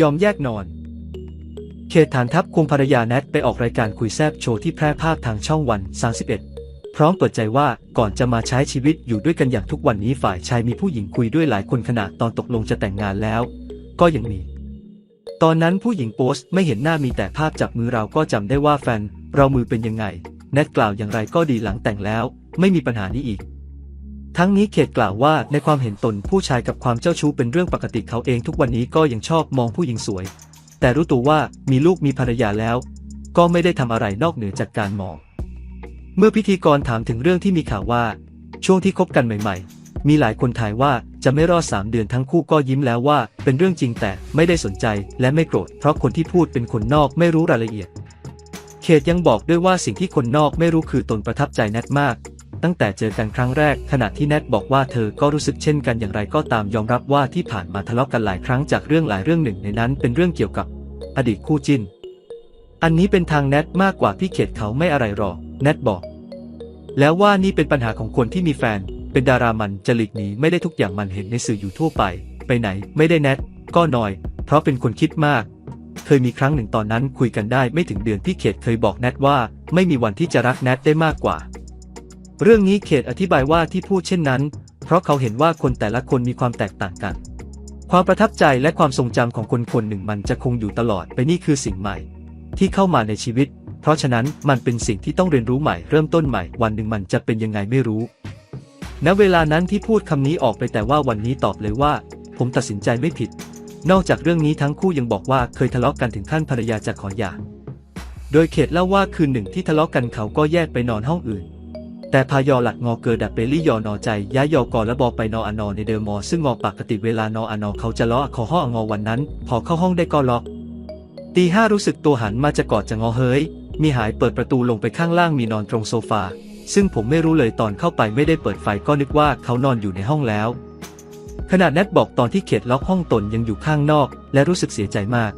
ยอมแยกนอน เขตฐานทัพคุมภรรยาแนทไปออกรายการคุยแซบโชว์ที่แพร่ภาพทางช่องวัน 31 พร้อมเปิดใจว่าก่อนจะมาใช้ชีวิตอยู่ด้วยกันอย่างทุกวันนี้ฝ่ายชายมีผู้หญิงคุยด้วยหลายคนขณะตอนตกลงจะแต่งงานแล้ว ก็ยังมี ตอนนั้นผู้หญิงโพสต์ไม่เห็นหน้ามีแต่ภาพจับมือเราก็จำได้ว่าแฟนเรามือเป็นยังไงแนทกล่าวอย่างไรก็ดีหลังแต่งแล้ว ไม่มีปัญหานี้อีก ทั้งนี้เขตกล่าวว่าในความเห็นตนผู้ชายกับความเจ้าชู้เป็นเรื่องปกติเขาเองทุกวันนี้ก็ยังชอบมองผู้หญิงสวย แต่รู้ตัวว่ามีลูกมีภรรยาแล้ว ก็ไม่ได้ทำอะไรนอกเหนือจากการมอง เมื่อพิธีกรถามถึงเรื่องที่มีข่าวว่า ช่วงที่คบกันใหม่ ๆ มีหลายคนทายว่าจะไม่รอด3เดือนทั้งคู่ก็ยิ้มแล้วว่า เป็นเรื่องจริงแต่ไม่ได้สนใจและไม่โกรธเพราะคนที่พูดเป็นคนนอกไม่รู้รายละเอียด เขตยังบอกด้วยว่าสิ่งที่คนนอกไม่รู้คือตนประทับใจแนทมาก ตั้งแต่เจอกันครั้งแรกขณะที่แนทบอกว่าเธอก็รู้สึกเช่นกันอย่างไรก็ตามยอมรับว่าที่ผ่านมาทะเลาะกันหลายครั้งจากเรื่องหลายเรื่องหนึ่งในนั้นเป็นเรื่องเกี่ยวกับ อดีตคู่จิ้น อันนี้เป็นทางแนทมากกว่าพี่เขตเขาไม่อะไรหรอกแนทบอก แล้วว่านี่เป็นปัญหาของคนที่มีแฟน เป็นดารามันจะหลีกหนีไม่ได้ทุกอย่างมันเห็นในสื่ออยู่ทั่วไป ไปไหน ไม่ได้แนทก็นอย เพราะเป็นคนคิดมากเคยมีครั้งหนึ่งตอนนั้นคุยกันได้ไม่ถึงเดือนพี่เขตเคยบอกแนทว่า ไม่มีวันที่จะรักแนทได้มากกว่า เรื่องนี้เขตอธิบายว่าที่พูดเช่นนั้น เพราะเขาเห็นว่าคนแต่ละคนมีความแตกต่างกัน ความประทับใจและความทรงจำของคนคนหนึ่งมันจะคงอยู่ตลอดไปนี่คือสิ่งใหม่ ที่เข้ามาในชีวิต เพราะฉะนั้นมันเป็นสิ่งที่ต้องเรียนรู้ใหม่เริ่มต้นใหม่ วันหนึ่งมันจะเป็นยังไงไม่รู้ณเวลานั้นที่พูดคำนี้ออกไปแต่ว่าวันนี้ตอบเลยว่า ผมตัดสินใจไม่ผิด นอกจากเรื่องนี้ทั้งคู่ยังบอกว่าเคยทะเลาะกันถึงขั้นภรรยาจะขอหย่าโดยเขตเล่าว่าคืนหนึ่งที่ทะเลาะกันเขาก็แยกไปนอนห้องอื่น แต่พายอหลักงอเกิดดับเปลี่ยอนอใจย้ายยอกอและบอไปนออนอในเดิมมอซึ่งงอปกติเวลานออนอเขาจะล้อขอห้องงอวันนั้น พอเข้าห้องได้ก็ล็อกตีห้ารู้สึกตัวหันมาจะกอดจะงอเฮ้ย มีหายเปิดประตูลงไปข้างล่างมีนอนตรงโซฟา ซึ่งผมไม่รู้เลยตอนเข้าไปไม่ได้เปิดไฟก็นึกว่าเขานอนอยู่ในห้องแล้ว ขนาดแนทบอกตอนที่เขตล็อกห้องตนยังอยู่ข้างนอก และรู้สึกเสียใจมาก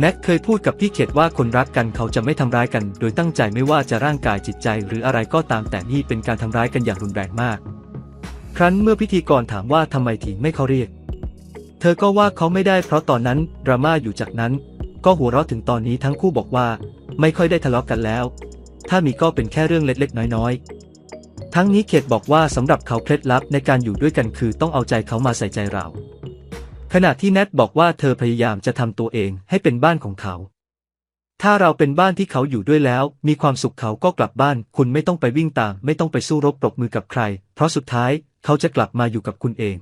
แนทเคยพูดกับพี่เขตว่าคนรักกันเขาจะไม่ทำร้ายกัน โดยตั้งใจไม่ว่าจะร่างกายจิตใจหรืออะไรก็ตามแต่นี่เป็นการทำร้ายกันอย่างรุนแรงมาก ครั้นเมื่อพิธีกรถามว่าทำไมถึงไม่เขาเรียก เธอก็ว่าเขาไม่ได้เพราะตอนนั้นดราม่าอยู่จากนั้น ก็หัวเราะถึงตอนนี้ทั้งคู่บอกว่า ไม่ค่อยได้ทะเลาะกันแล้ว ถ้ามีก็เป็นแค่เรื่องเล็กๆ น้อยๆ ทั้งนี้เขตบอกว่าสำหรับเขาเคล็ดลับในการอยู่ด้วยกันคือต้องเอาใจเขามาใส่ใจเรา ขณะที่แนทบอกว่าเธอพยายามจะทำตัวเองให้เป็นบ้านของเขา ถ้าเราเป็นบ้านที่เขาอยู่ด้วยแล้ว มีความสุขเขาก็กลับบ้าน คุณไม่ต้องไปวิ่งตาม ไม่ต้องไปสู้รบปรบมือกับใคร เพราะสุดท้ายเขาจะกลับมาอยู่กับคุณเอง